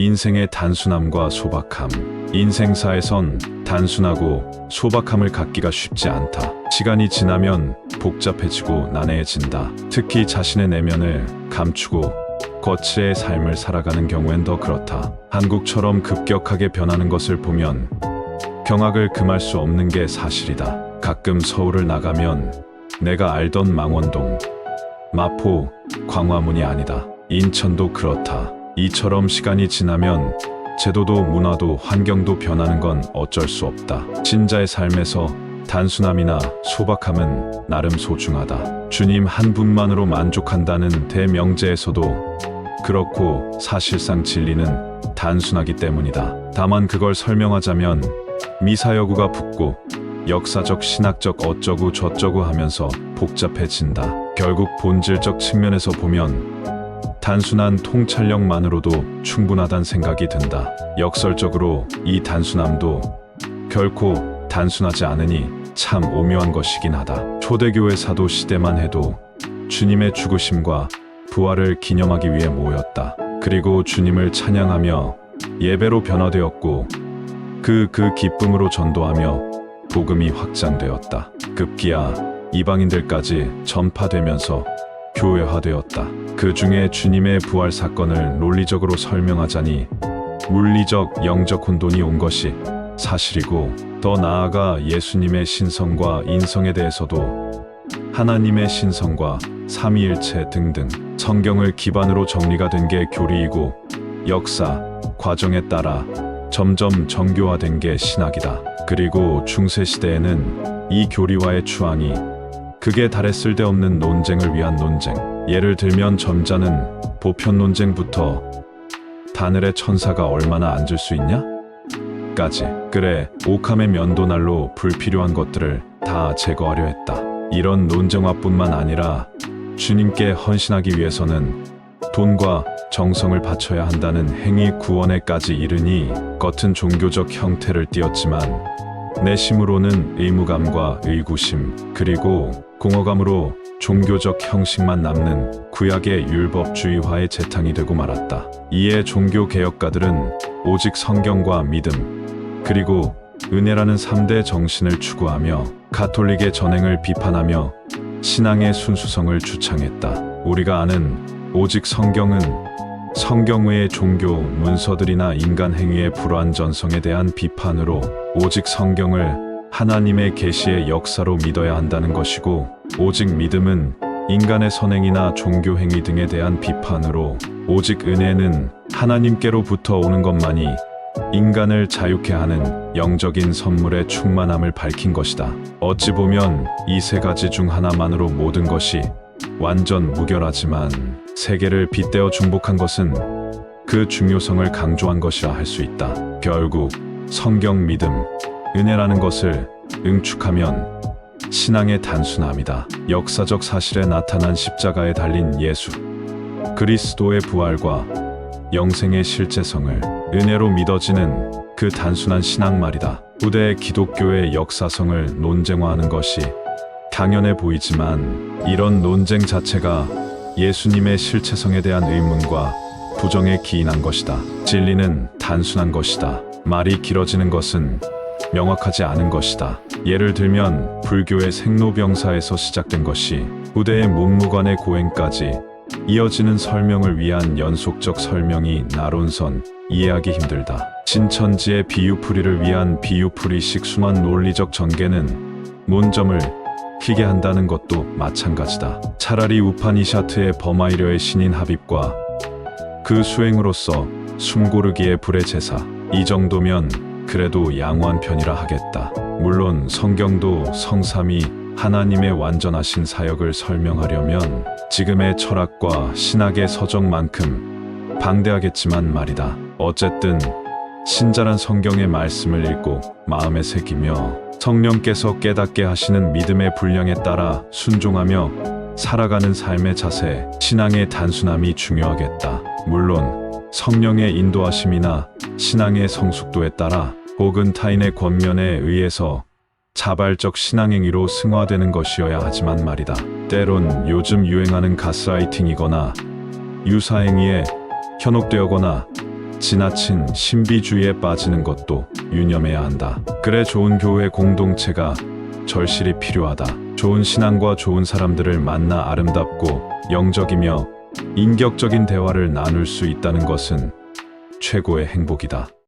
인생의 단순함과 소박함. 인생사에선 단순하고 소박함을 갖기가 쉽지 않다. 시간이 지나면 복잡해지고 난해해진다. 특히 자신의 내면을 감추고 거치의 삶을 살아가는 경우엔 더 그렇다. 한국처럼 급격하게 변하는 것을 보면 경악을 금할 수 없는 게 사실이다. 가끔 서울을 나가면 내가 알던 망원동, 마포, 광화문이 아니다. 인천도 그렇다. 이처럼 시간이 지나면 제도도 문화도 환경도 변하는 건 어쩔 수 없다. 신자의 삶에서 단순함이나 소박함은 나름 소중하다. 주님 한 분만으로 만족한다는 대명제에서도 그렇고 사실상 진리는 단순하기 때문이다. 다만 그걸 설명하자면 미사여구가 붙고 역사적 신학적 어쩌고 저쩌고 하면서 복잡해진다. 결국 본질적 측면에서 보면 단순한 통찰력만으로도 충분하단 생각이 든다. 역설적으로 이 단순함도 결코 단순하지 않으니 참 오묘한 것이긴 하다. 초대교회 사도 시대만 해도 주님의 죽으심과 부활을 기념하기 위해 모였다. 그리고 주님을 찬양하며 예배로 변화되었고 그그 기쁨으로 전도하며 복음이 확장되었다. 급기야 이방인들까지 전파되면서 교회화되었다. 그 중에 주님의 부활 사건을 논리적으로 설명하자니 물리적 영적 혼돈이 온 것이 사실이고 더 나아가 예수님의 신성과 인성에 대해서도 하나님의 신성과 삼위일체 등등 성경을 기반으로 정리가 된 게 교리이고 역사 과정에 따라 점점 정교화된 게 신학이다. 그리고 중세 시대에는 이 교리와의 추앙이 극에 달해 쓸데없는 논쟁을 위한 논쟁. 예를 들면 점자는 보편 논쟁부터 바늘에 천사가 얼마나 앉을 수 있냐? 까지. 그래, 옥함의 면도날로 불필요한 것들을 다 제거하려 했다. 이런 논쟁화뿐만 아니라 주님께 헌신하기 위해서는 돈과 정성을 바쳐야 한다는 행위 구원에까지 이르니 겉은 종교적 형태를 띄었지만 내심으로는 의무감과 의구심 그리고 공허감으로 종교적 형식만 남는 구약의 율법주의화의 재탕이 되고 말았다. 이에 종교 개혁가들은 오직 성경과 믿음 그리고 은혜라는 3대 정신을 추구하며 가톨릭의 전행을 비판하며 신앙의 순수성을 주창했다. 우리가 아는 오직 성경은 성경 외의 종교 문서들이나 인간 행위의 불완전성에 대한 비판으로 오직 성경을 하나님의 계시의 역사로 믿어야 한다는 것이고 오직 믿음은 인간의 선행이나 종교 행위 등에 대한 비판으로 오직 은혜는 하나님께로부터 오는 것만이 인간을 자유케 하는 영적인 선물의 충만함을 밝힌 것이다. 어찌 보면 이 세 가지 중 하나만으로 모든 것이 완전 무결하지만 세계를 빗대어 중복한 것은 그 중요성을 강조한 것이라 할 수 있다. 결국 성경 믿음, 은혜라는 것을 응축하면 신앙의 단순함이다. 역사적 사실에 나타난 십자가에 달린 예수, 그리스도의 부활과 영생의 실제성을 은혜로 믿어지는 그 단순한 신앙 말이다. 후대 기독교의 역사성을 논쟁화하는 것이 당연해 보이지만 이런 논쟁 자체가 예수님의 실체성에 대한 의문과 부정에 기인한 것이다. 진리는 단순한 것이다. 말이 길어지는 것은 명확하지 않은 것이다. 예를 들면 불교의 생로병사에서 시작된 것이 후대의 문무관의 고행까지 이어지는 설명을 위한 연속적 설명이 나론선 이해하기 힘들다. 신천지의 비유풀이를 위한 비유풀이식 순환 논리적 전개는 문점을 희게 한다는 것도 마찬가지다. 차라리 우파니샤트의 버마이려의 신인 합입과 그 수행으로서 숨고르기의 불의 제사 이 정도면 그래도 양호한 편이라 하겠다. 물론 성경도 성삼이 하나님의 완전하신 사역을 설명하려면 지금의 철학과 신학의 서적만큼 방대하겠지만 말이다. 어쨌든 신자란 성경의 말씀을 읽고 마음에 새기며 성령께서 깨닫게 하시는 믿음의 분량에 따라 순종하며 살아가는 삶의 자세, 신앙의 단순함이 중요하겠다. 물론 성령의 인도하심이나 신앙의 성숙도에 따라 혹은 타인의 권면에 의해서 자발적 신앙행위로 승화되는 것이어야 하지만 말이다. 때론 요즘 유행하는 가스라이팅이거나 유사행위에 현혹되거나 지나친 신비주의에 빠지는 것도 유념해야 한다. 그래 좋은 교회 공동체가 절실히 필요하다. 좋은 신앙과 좋은 사람들을 만나 아름답고 영적이며 인격적인 대화를 나눌 수 있다는 것은 최고의 행복이다.